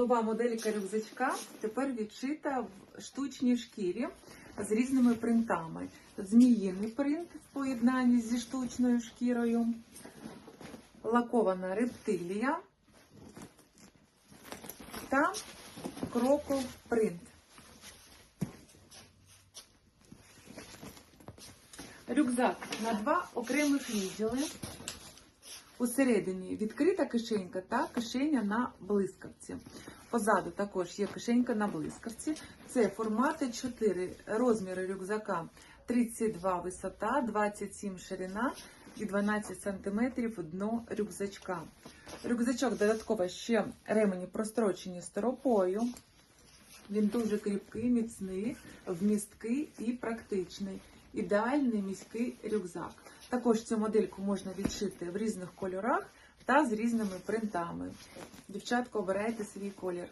Нова моделька рюкзачка тепер відшита в штучній шкірі з різними принтами. Зміїний принт в поєднанні зі штучною шкірою, лакована рептилія та кроков принт. Рюкзак на два окремих відділи. Усередині відкрита кишенька та кишеня на блискавці. Позаду також є кишенька на блискавці. Це формати 4 розміри рюкзака 32 висота, 27 ширина і 12 см дно рюкзачка. Рюкзачок додатково ще ремені прострочені стропою. Він дуже кріпкий, міцний, вмісткий і практичний. Ідеальний міський рюкзак. Також цю модельку можна відшити в різних кольорах та з різними принтами. Дівчатка, обирайте свій колір.